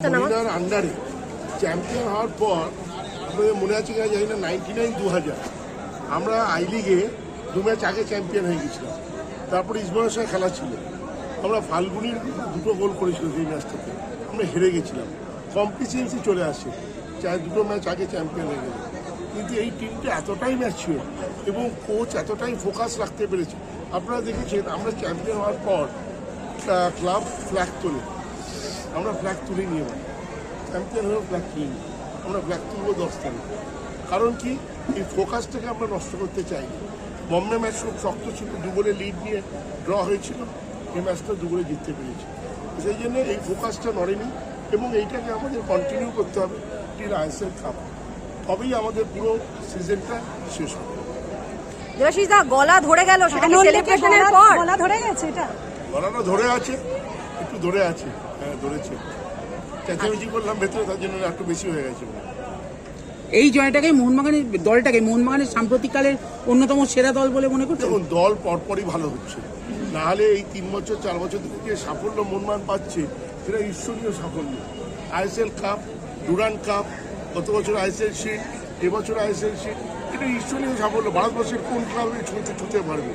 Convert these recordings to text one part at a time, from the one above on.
মহিলার আন্ডারে চ্যাম্পিয়ন হওয়ার পর আপনাদের মনে আছে কিনা জানি না নাইনটি নাইন দু হাজার আমরা আই লিগে দু ম্যাচ আগে চ্যাম্পিয়ন হয়ে গেছিলাম। তারপর ইসমানের সঙ্গে খেলা ছিল। আমরা ফাল্গুনির দুটো গোল করেছিলাম সেই ম্যাচটাতে আমরা হেরে গেছিলাম। কম্পিটেন্সি চলে আসে। দুটো ম্যাচ আগে চ্যাম্পিয়ন হয়ে গেল কিন্তু এই টিমটা এতটাই ম্যাচ ছিল এবং কোচ এতটাই ফোকাস রাখতে পেরেছে। আপনারা দেখেছেন, আমরা চ্যাম্পিয়ন হওয়ার পর ক্লাব ফ্ল্যাগ তোলে। আমরা ফ্ল্যাগ তুলে নিয়ে যাই চ্যাম্পিয়ন হয়েও ফ্ল্যাগ তুলে নিই আমরা ফ্ল্যাগ তুলবো দশ তারিখ। কারণ কি? এই ফোকাসটাকে আমরা নষ্ট করতে চাই বম্বে ম্যাচ খুব শক্ত ছিল দুগোলে লিড নিয়ে ড্র হয়েছিল। এই ম্যাচটা দুগোলে জিততে পেরেছি। সেই জন্য এই ফোকাসটা নড়েনি এবং এইটাকে আমাদের কন্টিনিউ করতে হবে টিল আইএসএল কাপ তবেই আমাদের পুরো সিজনটা শেষ হবে। দেবাশিস দা গলা ধরে গেল সেটা সেলিব্রেশনের পর। গলা ধরে গেছে এটা। গলাটা ধরে আছে। একটু ধরে আছে। হ্যাঁ ধরেছে। চেঁচামেচি করলাম ভেতরে তার জন্য একটু বেশি হয়ে গেছে। এই জয়টাকে মোহনবাগানের দলটাকে মোহনবাগানের সাম্প্রতিককালের অন্যতম সেরা দল বলে মনে করছে দেখুন দল পরপরই ভালো হচ্ছে। নাহলে এই তিন বছর চার বছর থেকে যে সাফল্য মনমান পাচ্ছে সেটা ঈশ্বরীয় সাফল্য। আইএসএল কাপ ডুরান কাপ গত বছর আইএসএল শিট এবছর আইএসএল শিট এটা ঈশ্বরীয় সাফল্য। ভারতবর্ষের কোন ক্লাবে ছুঁতে ছুঁতে পারবে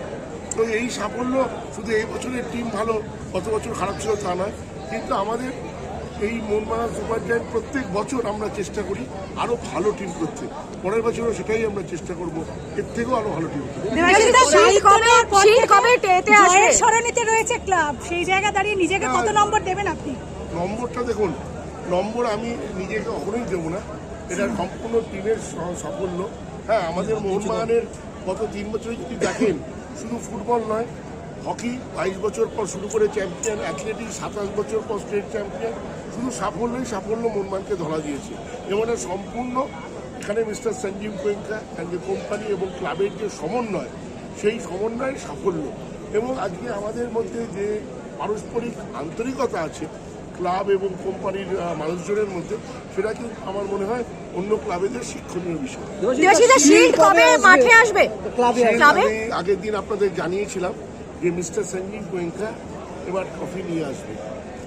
তো এই সাফল্য শুধু এই বছরের টিম ভালো গত বছর খারাপ ছিল তা নয়। কিন্তু আমাদের এই মোহনবাগান সুপার জায়েন্ট প্রত্যেক বছর আমরা চেষ্টা করি আরও ভালো টিম করতে। পরের বছরও সেটাই আমরা চেষ্টা করব। এর থেকেও আরও ভালো টিম সরণিতে রয়েছে ক্লাব সেই জায়গা দাঁড়িয়ে নিজেকে কত নম্বর দেবেন আপনি? নম্বরটা দেখুন নম্বর আমি নিজেকে কখনোই দেবো না। এটা সম্পূর্ণ টিমের সাফল্য। হ্যাঁ আমাদের মোহনবাগানের গত তিন বছরে যদি দেখেন শুধু ফুটবল নয়, হকি বাইশ বছর পর শুরু করে চ্যাম্পিয়ন অ্যাথলেটিক্স সাতাশ বছর পর স্টেট চ্যাম্পিয়ন, শুধু সাফল্যই সাফল্য মনমানকে ধরা দিয়েছে। এবং সম্পূর্ণ এখানে মিস্টার সঞ্জীব গোয়েঙ্কা অ্যান্ড যে কোম্পানি এবং ক্লাবের যে সমন্বয়, সেই সমন্বয় সাফল্য। এবং আজকে আমাদের মধ্যে যে পারস্পরিক আন্তরিকতা আছে ক্লাব এবং কোম্পানির মানুষজনের মধ্যে সেটা কিন্তু আমার মনে হয় অন্য ক্লাবেদের শিক্ষণীয় বিষয়। দেবাশিস দা শিল্ড কবে মাঠে আসবে। আমি আগের দিন আপনাদের জানিয়েছিলাম যে মিস্টার সঞ্জীব গোয়েঙ্কা এবার ট্রফি নিয়ে আসবে।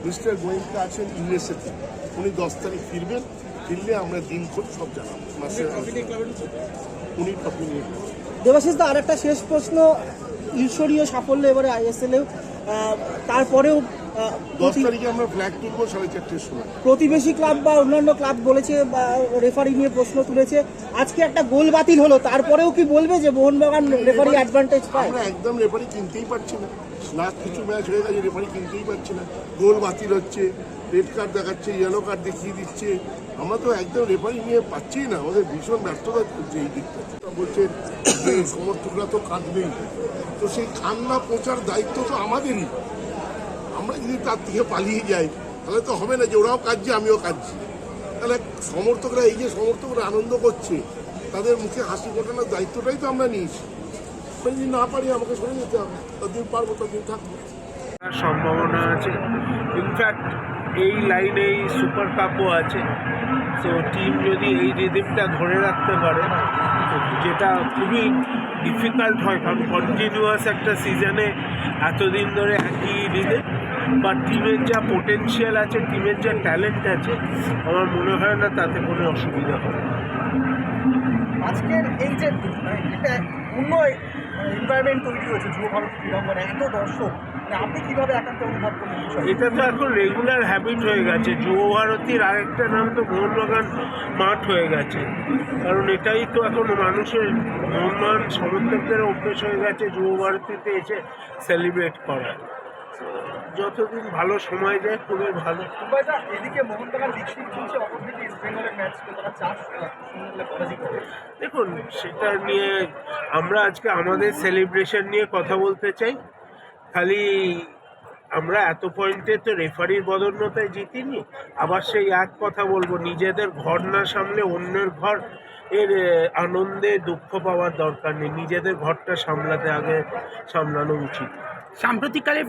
মিস্টার গোয়েঙ্কা আছেন ইউএসএতে উনি দশ তারিখ ফিরবেন। ফিরলে আমরা দিনক্ষণ সব জানাব। উনি ট্রফি নিয়ে। দেবাশিস দা আরেকটা শেষ প্রশ্ন। ঈশ্বরীয় সাফল্য এবারে আইএসএল এ তারপরেও দশ তারিখে আমরা ফ্ল্যাগ তুলবো সাড়ে চারটের সময়। প্রতিবেশী ক্লাব বা অন্যান্য ক্লাব বলেছে বা রেফারি নিয়ে প্রশ্ন তুলেছে। আজকে একটা গোল বাতিল হলো তারপরেও কি বলবে যে মোহনবাগান রেফারি অ্যাডভান্টেজ পায়? আমরা একদম রেফারি কিনতেই পারছি না। লাস্ট কিছু ম্যাচ হয়ে গেছে রেফারি কিনতেই পারছি না। গোল বাতিল হচ্ছে রেড কার্ড দেখাচ্ছে ইয়েলো কার্ড দেখিয়ে দিচ্ছে। আমরা তো একদম রেফারি নিয়ে পাচ্ছি না আমাদের ভীষণ ব্যস্ততা চলছে এই দিকটা বলছে সমর্থকরা তো কাঁদবেই তো সেই কান্না পৌঁছার দায়িত্ব তো আমাদেরই। আমরা যদি তার থেকে পালিয়ে যাই, তাহলে তো হবে না যে ওরাও কাঁদছে, আমিও কাঁদছি। তাহলে সমর্থকরা, এই যে সমর্থকরা আনন্দ করছে, তাদের মুখে হাসি ফোটানোর দায়িত্বটাই তো আমরা নিয়েছি। যদি না পারি আমাকে সরে যেতে হবে ততদিন পারব ততদিন থাকব। সম্ভাবনা আছে। ইনফ্যাক্ট এই লাইনেই সুপার কাপও আছে। তো টিম যদি এই রিদিমটা ধরে রাখতে পারে যেটা খুবই ডিফিকাল্ট হয়। কারণ কন্টিনিউয়াস একটা সিজনে এতদিন ধরে একই রিদিম বা টিমের যা পোটেনশিয়াল আছে টিমের যা ট্যালেন্ট আছে আমার মনে হয় না তাতে কোনো অসুবিধা হবে। আজকের এই যে মানে একটা অন্য এনভায়রনমেন্ট তৈরি হয়েছে যুব ভারত ক্রীড়াঙ্গনে এত দর্শক মানে আপনি কীভাবে একান্ত অনুভব করলেন এটা তো এখন রেগুলার হ্যাবিট হয়ে গেছে। যুব ভারতীর আরেকটা নাম তো মোহনবাগান মাঠ হয়ে গেছে। কারণ এটাই তো এখন মানুষের মোহনবাগান সমর্থকদের অভ্যেস হয়ে গেছে যুব ভারতীতে এসে সেলিব্রেট করা। যতদিন ভালো সময় যায় খুবই ভালো। এদিকে মোহনবাগান চলছে অপরদিকে ইস্ট বেঙ্গলের ম্যাচ তারা চার শূন্য পরাজিত হয়েছে দেখুন সেটা নিয়ে আমরা আজকে আমাদের সেলিব্রেশন নিয়ে কথা বলতে চাই। খালি আমরা এত পয়েন্টে তো রেফারির বদন্যতায় জিতিনি আবার সেই এক কথা বলব নিজেদের ঘর না সামলে অন্যের ঘর এর আনন্দে দুঃখ পাওয়ার দরকার নেই। নিজেদের ঘরটা সামলাতে আগে সামলানো উচিত। সাম্প্রতিককালে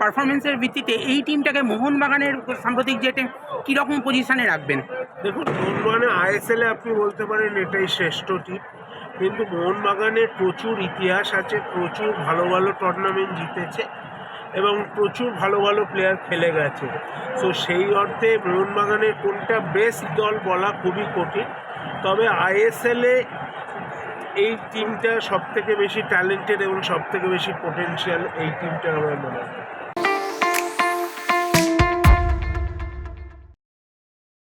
পারফরমেন্সের ভিত্তিতে এই টিমটাকে মোহনবাগানের সাম্প্রতিক যে কীরকম পজিশানে রাখবেন? দেখুন, মোহনবাগানে আইএসএলে আপনি বলতে পারেন এটাই শ্রেষ্ঠ টিম কিন্তু মোহনবাগানের প্রচুর ইতিহাস আছে, প্রচুর ভালো ভালো টুর্নামেন্ট জিতেছে এবং প্রচুর ভালো ভালো প্লেয়ার খেলে গেছে। সো সেই অর্থে মোহনবাগানের কোনটা বেস্ট দল বলা খুবই কঠিন। তবে আইএসএলে এই টিমটা সবথেকে বেশি ট্যালেন্টেড এবং সবথেকে বেশি পোটেনশিয়াল এই টিমটা আমার মনে হয়।